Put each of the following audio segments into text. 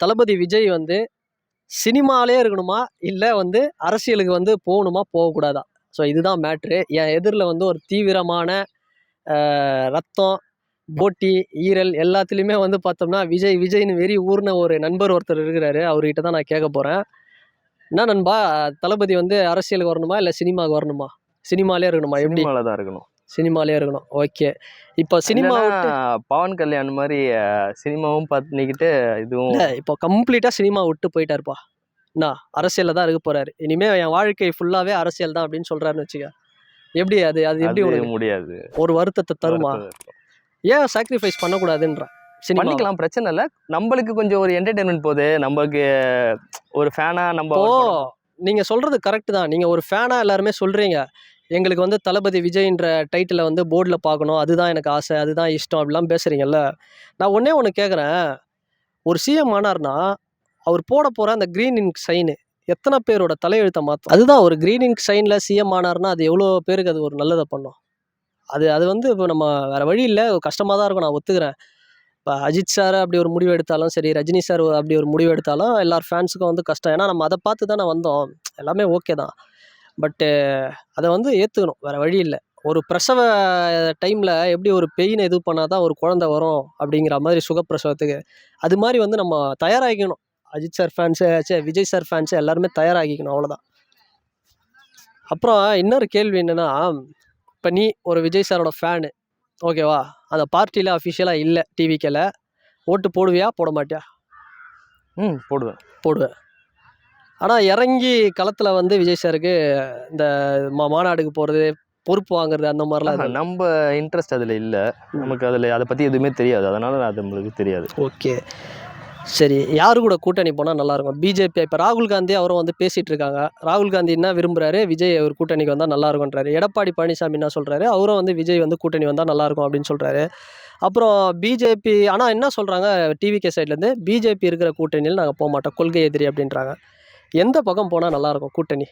தளபதி விஜய் வந்து சினிமாலே இருக்கணுமா? இல்லை வந்து அரசியலுக்கு வந்து போகணுமா? போகக்கூடாதா? ஸோ இதுதான் மேட்ரு என் எதிரில் வந்து ஒரு தீவிரமான ரத்தம் போட்டி ஈரல் எல்லாத்துலேயுமே வந்து பார்த்தோம்னா விஜய் விஜய்னு வெறி ஊர்ன ஒரு நண்பர் ஒருத்தர் இருக்கிறாரு. அவர்கிட்ட தான் நான் கேட்க போகிறேன் என்ன நண்பா? தளபதி வந்து அரசியலுக்கு வரணுமா? இல்லை சினிமாவுக்கு வரணுமா? சினிமாலே இருக்கணுமா? எப்படி? தான் இருக்கணும். சினிமாலே இருக்கணும். ஓகே. இப்போ சினிமா பவன் கல்யாண் மாதிரி சினிமாவும் பண்ணிக்கிட்டு இதுவும் இப்போ கம்ப்ளீட்டாக சினிமா விட்டு போயிட்டாருப்பா. என்ன அரசியலில் தான் இருக்க போறாரு. இனிமே என் வாழ்க்கை ஃபுல்லாகவே அரசியல் தான் அப்படின்னு சொல்றாருன்னு வச்சுக்க. எப்படி அது அது எப்படி உனக்கு? முடியாது. ஒரு வருத்தத்தை தருமா. ஏன் சாக்ரிஃபைஸ் பண்ணக்கூடாதுன்ற பண்ணிக்கலாம் பிரச்சனை இல்லை. நம்மளுக்கு கொஞ்சம் ஒரு என்டர்டைன்மெண்ட் போகுது நம்மளுக்கு ஒரு ஃபேனா நம்ம இப்போ ஒரு படம் நீங்க சொல்றது கரெக்ட் தான். நீங்க ஒரு ஃபேனா எல்லாருமே சொல்றீங்க. எங்களுக்கு வந்து தளபதி விஜய்ன்ற டைட்டிலை வந்து போர்டில் பார்க்கணும். அதுதான் எனக்கு ஆசை அதுதான் இஷ்டம் அப்படிலாம் பேசுகிறீங்கல்ல நான் ஒன்றே ஒன்று கேட்குறேன் ஒரு சிஎம் ஆனார்னா அவர் போட போகிற அந்த க்ரீன் இன்க் சைனு எத்தனை பேரோட தலையெழுத்தை மாற்றும் அதுதான் ஒரு க்ரீன் இன்க் சைனில் சிஎம் ஆனார்னா அது எவ்வளோ பேருக்கு அது ஒரு நல்லதை பண்ணும்? அது அது வந்து இப்போ நம்ம வேறு வழி இல்லை. கஷ்டமாக தான் இருக்கும் நான் ஒத்துக்கிறேன். இப்போ அஜித் சார் அப்படி ஒரு முடிவு எடுத்தாலும் சரி ரஜினி சார் அப்படி ஒரு முடிவு எடுத்தாலும் எல்லார் ஃபேன்ஸுக்கும் வந்து கஷ்டம். ஏன்னா நம்ம அதை பார்த்து தானே வந்தோம். எல்லாமே ஓகே தான். பட்டு அதை வந்து ஏற்றுக்கணும் வேறு வழி இல்லை. ஒரு பிரசவ டைமில் எப்படி ஒரு பெயின் இது பண்ணால் தான் ஒரு குழந்தை வரும் அப்படிங்கிற மாதிரி சுகப்பிரசவத்துக்கு அது மாதிரி வந்து நம்ம தயாராகிக்கணும். அஜித் சார் ஃபேன்ஸு சே விஜய் சார் ஃபேன்ஸு எல்லாருமே தயாராகிக்கணும் அவ்வளோதான் அப்புறம் இன்னொரு கேள்வி என்னென்னா இப்போ நீ ஒரு விஜய் சாரோட ஃபேனு ஓகேவா அந்த பார்ட்டியில் அஃபிஷியலாக இல்லை டிவிக்கில் ஓட்டு போடுவியா? போட மாட்டியா? ம் போடுவேன். போடுவேன் ஆனால் இறங்கி களத்தில் வந்து விஜய் சாருக்கு இந்த மா மாநாடுக்கு போகிறது பொறுப்பு வாங்குறது அந்த மாதிரிலாம் நம்ம இன்ட்ரெஸ்ட் அதில் இல்லை. நமக்கு அதில் அதை பற்றி எதுவுமே தெரியாது. அதனால அது நம்மளுக்கு தெரியாது. ஓகே. சரி யாரு கூட கூட்டணி போனால் நல்லாயிருக்கும் பிஜேபி இப்போ ராகுல் காந்தி அவரும் வந்து பேசிகிட்டு இருக்காங்க ராகுல் காந்தி என்ன விரும்புறாரு? விஜய் ஒரு கூட்டணிக்கு வந்தால் நல்லா இருக்கும்ன்றாரு எடப்பாடி பழனிசாமி என்ன சொல்கிறாரு அவரும் வந்து விஜய் வந்து கூட்டணி வந்தால் நல்லாயிருக்கும் அப்படின்னு சொல்கிறாரு அப்புறம் பிஜேபி ஆனால் என்ன சொல்கிறாங்க டிவிகே சைட்லேருந்து பிஜேபி இருக்கிற கூட்டணியில் நாங்கள் போக மாட்டோம் கொள்கை எதிரி அப்படின்றாங்க. எந்த பக்கம் போனால் நல்லாயிருக்கும் கூட்டணி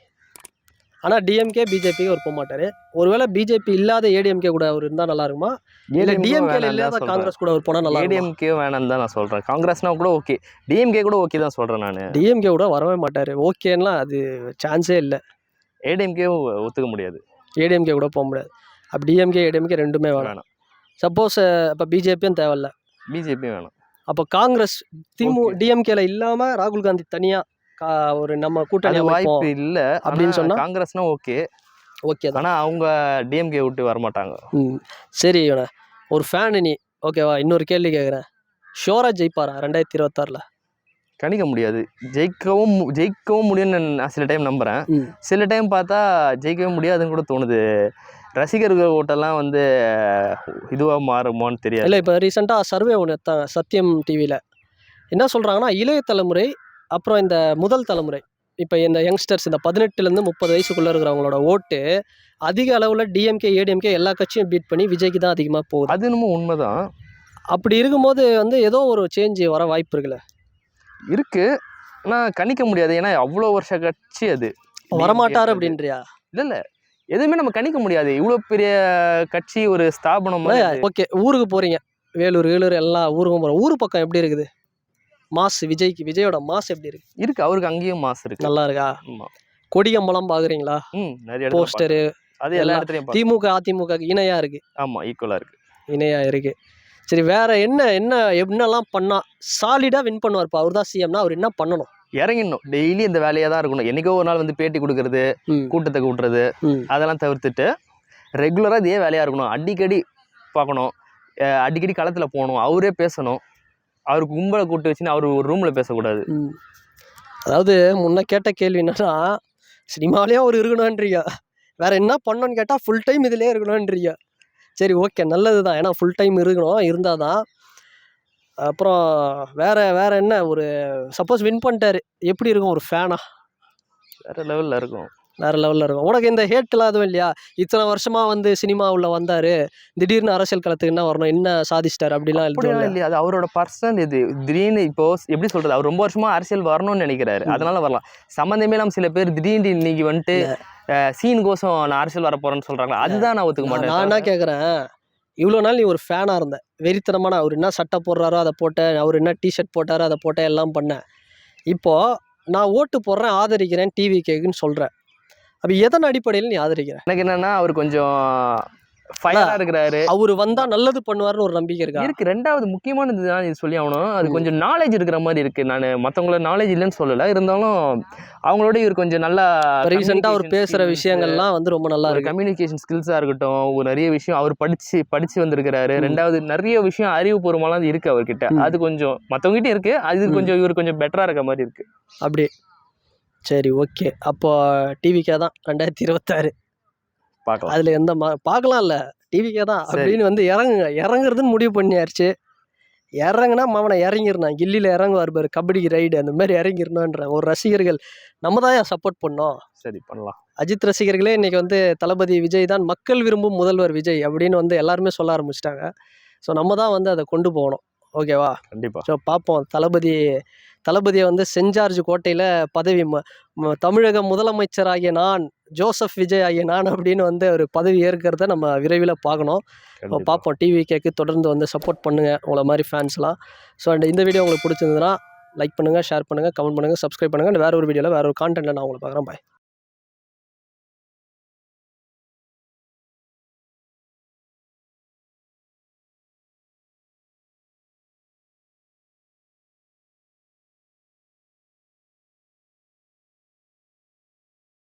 ஆனால் டிஎம்கே பிஜேபிக்கு அவர் போக மாட்டார் ஒருவேளை பிஜேபி இல்லாத ஏடிஎம்கே கூட அவர் இருந்தால் நல்லா இருக்குமா இல்லை டிஎம்கே இல்லாத காங்கிரஸ் கூட அவர் போனால் நல்லா ஏடிஎம்கே வேணாம்னு தான் நான் சொல்கிறேன் காங்கிரஸ்னா கூட ஓகே டிஎம்கே கூட ஓகே தான் சொல்கிறேன் நான் டிஎம்கே கூட வரவே மாட்டார் ஓகேன்னா அது சான்ஸே இல்லை ஏடிஎம்கே ஒத்துக்க முடியாது ஏடிஎம்கே கூட போக முடியாது அப்போ டிஎம்கே ஏடிஎம்கே ரெண்டுமே வேணாம் வேணாம் சப்போஸ் இப்போ பிஜேபியும் தேவையில்ல பிஜேபி வேணாம் அப்போ காங்கிரஸ் திமு. டிஎம்கேல இல்லாமல் ராகுல் காந்தி தனியாக ஒரு நம்ம கூட்டணி வாய்ப்பு இல்லை. அப்படின்னு சொன்னா? காங்கிரஸ்னா ஓகே. ஓகே தான். ஆனால் அவங்க டிஎம்கே விட்டு வரமாட்டாங்க. ம். சரி ஒரு ஃபேனு நீ. ஓகேவா இன்னொரு கேள்வி கேட்குறேன் ஷோரா ஜெயிப்பாரா ரெண்டாயிரத்தி இருபத்தாறில்? கணிக்க முடியாது. ஜெயிக்கவும் ஜெயிக்கவும் முடியும்னு நான் சில டைம் நம்புகிறேன் சில டைம் பார்த்தா ஜெயிக்கவே முடியாதுன்னு கூட தோணுது. ரசிகர்கள் ஓட்டெல்லாம் வந்து இதுவாக மாறுமோன்னு தெரியாது. இல்லை இப்போ ரீசெண்டாக சர்வே ஒன்று எடுத்தாங்க சத்யம் டிவியில் என்ன சொல்கிறாங்கன்னா இளைய தலைமுறை அப்புறம் இந்த முதல் தலைமுறை. இப்போ இந்த யங்ஸ்டர்ஸ் இந்த பதினெட்டுலேருந்து முப்பது வயசுக்குள்ளே இருக்கிறவங்களோட ஓட்டு அதிக அளவில் டிஎம்கே ஏடிஎம்கே எல்லா கட்சியும் பீட் பண்ணி விஜய்க்கு தான் அதிகமாக போகுது. அது என்னமோ உண்மைதான். அப்படி இருக்கும்போது வந்து ஏதோ ஒரு சேஞ்ச் வர வாய்ப்பு இருக்குல்ல? இருக்கு. ஆனால் கணிக்க முடியாது. ஏன்னா அவ்வளோ வருஷ கட்சி அது. வரமாட்டார் அப்படின்றியா? இல்லை இல்லை. எதுவுமே நம்ம கணிக்க முடியாது. இவ்வளோ பெரிய கட்சி ஒரு ஸ்தாபனம். ஓகே. ஊருக்கு போகிறீங்க வேலூர் வேலூர் எல்லா ஊருக்கும் போகிறோம் ஊர் பக்கம் எப்படி இருக்குது? மாஸ் விஜய்க்கு விஜயோட மாஸ் எப்படி இருக்கு? இருக்கு. அவருக்கு அங்கேயும் மாசு இருக்கு. நல்லா இருக்கா? ஆமா. கொடிகம்பலம் பார்க்குறீங்களா ம் நிறைய போஸ்டரு. அது எல்லா இடத்துலையும். திமுக அதிமுக இணையா இருக்கு? ஆமா ஈக்குவலாக இருக்கு. இணையா இருக்கு. சரி வேற என்ன என்ன என்னெல்லாம் பண்ணா சாலிடா வின் பண்ணுவார்ப்பா அவர் தான் சிஎம்னா அவர் என்ன பண்ணணும்? இறங்கிடணும். டெய்லி இந்த வேலையாக தான் இருக்கணும். என்னைக்கோ ஒரு நாள் வந்து பேட்டி கொடுக்கறது கூட்டத்தை கூட்டுறது அதெல்லாம் தவிர்த்துட்டு ரெகுலராக இதே வேலையாக இருக்கணும். அடிக்கடி பார்க்கணும். அடிக்கடி களத்தில் போகணும். அவரே பேசணும். அவருக்கு கும்பலை கூட்டு வச்சுன்னு அவர் ஒரு ரூமில் பேசக்கூடாது. அதாவது முன்ன கேட்ட கேள்வி என்னன்னா சினிமாலேயே அவர் இருக்கணும்ன்றீங்க வேற என்ன பண்ணணும்னு கேட்டால் ஃபுல் டைம் இதுலயே இருக்கணும்ன்றீங்க சரி ஓகே நல்லது தான் ஏன்னா ஃபுல் டைம் இருக்கணும் இருந்தால் தான் அப்புறம் வேற வேற என்ன? ஒரு சப்போஸ் வின் பண்ணிட்டாரு. எப்படி இருக்கும்? ஒரு ஃபேனா வேற லெவலில் இருக்கும். வேற லெவலில் இருக்கும். உனக்கு இந்த ஹேட்லாம் எதுவும் இல்லையா? இத்தனை வருஷமா வந்து சினிமா உள்ள வந்தாரு. திடீர்னு அரசியல் களத்துக்கு என்ன வரணும்? என்ன சாதிச்சிட்டாரு? அப்படிலாம் அப்படிலாம் இல்லையா? அது அவரோட பர்சனல் இது. திடீர்னு இப்போ எப்படி சொல்றது? அவர் ரொம்ப வருஷமா அரசியல் வரணும்னு நினைக்கிறாரு. அதனால வரலாம். சம்மந்தமே இல்லாம சில பேர் திடீர்னு இன்னைக்கு வந்துட்டு சீன் கோசம் நான் அரசியல் வர போறேன்னு சொல்றாங்க அதுதான் நான் ஒத்துக்க மாட்டேன். நான் என்ன கேட்குறேன் இவ்வளோ நாள் நீ ஒரு ஃபேனாக இருந்த. வெறித்தனமான அவர் என்ன சட்டை போடுறாரோ அதை போட்டேன் அவர் என்ன டிஷர்ட் போட்டாரோ அதை போட்டேன் எல்லாம் பண்ணேன் இப்போது நான் ஓட்டு போடுறேன் ஆதரிக்கிறேன் டிவி கேக்குன்னு சொல்கிறேன் அப்போ எதன் அடிப்படையில் நீ ஆதரிக்கிற? எனக்கு என்னன்னா அவர் கொஞ்சம் ஃபயரா இருக்கிறாரு. அவர் வந்தால் நல்லது பண்ணுவார்னு ஒரு நம்பிக்கை இருக்கா? இருக்கு. ரெண்டாவது முக்கியமானது தான் இது சொல்லி ஆகணும். அது கொஞ்சம் நாலேஜ் இருக்கிற மாதிரி இருக்கு. நான் மற்றவங்கள நாலேஜ் இல்லைன்னு சொல்லலை. இருந்தாலும் அவங்களோட இவர் கொஞ்சம் நல்லா ரீசெண்டாக அவர் பேசுகிற விஷயங்கள்லாம் வந்து ரொம்ப நல்லா இருக்கு. கம்யூனிகேஷன் ஸ்கில்ஸாக இருக்கட்டும் ஒரு நிறைய விஷயம் அவர் படிச்சு படிச்சு வந்திருக்கிறாரு. ரெண்டாவது நிறைய விஷயம் அறிவுபூர்வமாலாம் இருக்கு அவர்கிட்ட. அது கொஞ்சம் மற்றவங்ககிட்ட இருக்கு. அது. கொஞ்சம் இவர் கொஞ்சம் பெட்டரா இருக்க மாதிரி இருக்கு. அப்படி சரி ஓகே அப்போ டிவிக்கே தான் ரெண்டாயிரத்தி இருபத்தாறு. பார்க்கலாம். அதில் எந்த மா பார்க்கலாம் இல்லை டிவிக்கே தான். அப்படின்னு வந்து இறங்குங்க இறங்குறதுன்னு முடிவு பண்ணியாச்சு. இறங்குனா மாமனை இறங்கிருந்தான் கில்லியில் இறங்குவார் பாரு கபடிக்கு ரைடு அந்த மாதிரி இறங்கிருந்தான்ற ஒரு ரசிகர்கள். நம்ம தான் ஏன் சப்போர்ட் பண்ணோம்? சரி பண்ணலாம். அஜித் ரசிகர்களே இன்னைக்கு வந்து தளபதி விஜய் தான் மக்கள் விரும்பும் முதல்வர் விஜய் அப்படின்னு வந்து எல்லாருமே சொல்ல ஆரம்பிச்சிட்டாங்க. ஸோ நம்ம தான் வந்து அதை கொண்டு போகணும். ஓகேவா? கண்டிப்பா. ஸோ பார்ப்போம் தளபதி தளபதியை வந்து செஞ்சார்ஜ் கோட்டையில் பதவி ம- ம- தமிழக முதலமைச்சராகிய நான் ஜோசப் விஜய் ஆகிய நான் அப்படின்னு வந்து ஒரு பதவி ஏற்கிறத நம்ம விரைவில் பார்க்கணும். ஸோ. பார்ப்போம் டிவி கேக்கு தொடர்ந்து வந்து சப்போர்ட் பண்ணுங்கள் உங்களை மாதிரி ஃபேன்ஸ்லாம் ஸோ அண்ட் இந்த வீடியோ உங்களுக்கு பிடிச்சிருந்ததுன்னா லைக் பண்ணுங்கள் ஷேர் பண்ணுங்கள் கமெண்ட் பண்ணுங்கள் சப்ஸ்கிரைப் பண்ணுங்கள் வேற ஒரு வீடியோவில் வேற ஒரு கான்டென்ட்டில் நான் உங்களை பார்க்குறேன். பாய்